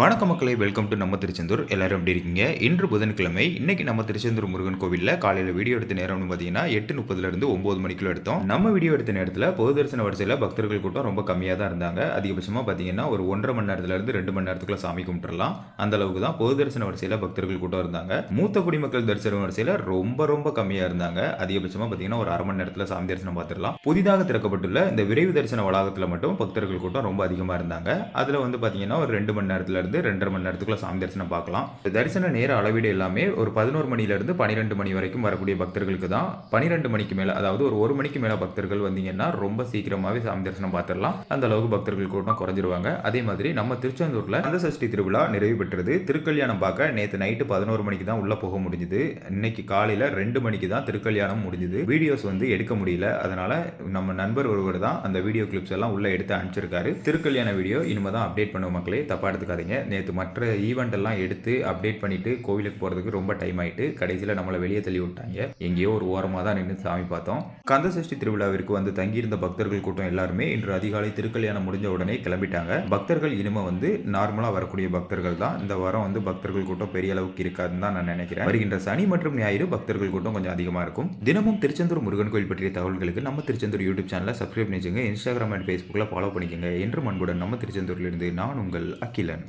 வணக்க மக்களை welcome to நம்ம திருச்செந்தூர். எல்லாரும் எப்படி இருக்கீங்க? இன்று புதன்கிழமை. இன்னைக்கு நம்ம திருச்செந்தூர் முருகன் கோவிலில் காலையில் வீடியோ எடுத்த நேரம்னு பார்த்தீங்கன்னா எட்டு முப்பதுல இருந்து ஒன்பது மணிக்குள்ள எடுத்தோம். நம்ம வீடியோ எடுத்த நேரத்தில் பொது தரிசன வரிசையில் பக்தர்கள் கூட்டம் ரொம்ப கம்மியாக தான் இருந்தாங்க. அதிகபட்சமாக பார்த்தீங்கன்னா ஒரு ஒன்றரை மணி நேரத்துல இருந்து ரெண்டு மணி நேரத்துக்குள்ள சாமி கும்பிட்டுலாம் அந்த அளவுக்கு தான் பொது தரிசன வரிசையில் பக்தர்கள் கூட்டம் இருந்தாங்க. மூத்த குடிமக்கள் தரிசன வரிசையில் ரொம்ப ரொம்ப கம்மியாக இருந்தாங்க. அதிகபட்சமாக பார்த்தீங்கன்னா ஒரு அரை மணி நேரத்தில் சாமி தரிசனம் பார்த்துடலாம். புதிதாக திறக்கப்பட்டுள்ள இந்த விரைவு தரிசன வளாகத்தில் மட்டும் பக்தர்கள் கூட்டம் ரொம்ப அதிகமாக இருந்தாங்க. அதில் வந்து பார்த்தீங்கன்னா ஒரு ரெண்டு மணி நேரத்தில் இருந்து ரெண்டரை மணி நேரத்துக்குள்ள சாமி தரிசனம் பார்க்கலாம். தரிசன நேர அளவீடு எல்லாமே ஒரு பதினோரு மணிலேருந்து பனிரெண்டு பன்னிரெண்டு மணி வரைக்கும் வரக்கூடிய பக்தர்களுக்கு தான். பன்னிரெண்டு மணிக்கு மேலே அதாவது ஒரு ஒரு மணிக்கு மேலே பக்தர்கள் வந்தீங்கன்னா ரொம்ப சீக்கிரமாகவே சாமி தரிசனம் பார்த்துடலாம். அந்த அளவுக்கு பக்தர்கள் கூட்டம் குறைஞ்சிருவாங்க. அதே மாதிரி நம்ம திருச்செந்தூரில் அந்த சஷ்டி திருவிழா நிறைவு பெற்றது. திருக்கல்யாணம் பார்க்க நேற்று நைட்டு பதினோரு மணிக்கு தான் உள்ள போக முடிஞ்சுது. இன்னைக்கு காலையில் ரெண்டு மணிக்கு தான் திருக்கல்யாணம் முடிஞ்சுது. வீடியோஸ் வந்து எடுக்க முடியல. அதனால நம்ம நண்பர் ஒருவர் தான் அந்த வீடியோ கிளிப்ஸ் எல்லாம் உள்ள எடுத்து அனுப்பிச்சிருக்காரு. திருக்கல்யாண வீடியோ இனிமே தான் அப்டேட் பண்ணுவோம் மக்களே. தப்பா எடுத்துக்காதீங்க. நேற்று மற்ற ஈவெண்ட் எல்லாம் எடுத்து அப்டேட் பண்ணிட்டு கோவிலுக்கு போகிறதுக்கு ரொம்ப டைம் ஆயிட்டு கடைசியில் நம்மளை வெளியே தள்ளி விட்டாங்க. எங்கேயோ ஒரு ஓரமாக தான் நின்று சாமி பார்த்தோம். கந்த சஷ்டி திருவிழாவிற்கு வந்து தங்கியிருந்த பக்தர்கள் கூட்டம் எல்லாருமே இன்று அதிகாலை திருக்கல்யாணம் முடிஞ்ச உடனே கிளம்பிட்டாங்க. பக்தர்கள் இனிமே வந்து நார்மலாக வரக்கூடிய பக்தர்கள் தான். இந்த வாரம் வந்து பக்தர்கள் கூட்டம் பெரிய அளவுக்கு இருக்காதுன்னு தான் நான் நினைக்கிறேன். வருகின்ற சனி மற்றும் ஞாயிறு பக்தர்கள் கூட்டம் கொஞ்சம் அதிகமாக இருக்கும். தினமும் திருச்செந்தூர் முருகன் கோயில் பற்றிய தகவல்களுக்கு நம்ம திருச்செந்தூர் யூடியூப் சேனலை சப்ஸ்கிரைப் பண்ணிச்சுங்க இன்ஸ்டாகிராம் அண்ட் ஃபேஸ்புக்கில் ஃபாலோ பண்ணிக்கோங்க. என்று மண்புடன் நம்ம திருச்செந்தூர்லேருந்து நான் உங்கள் அகிலன்.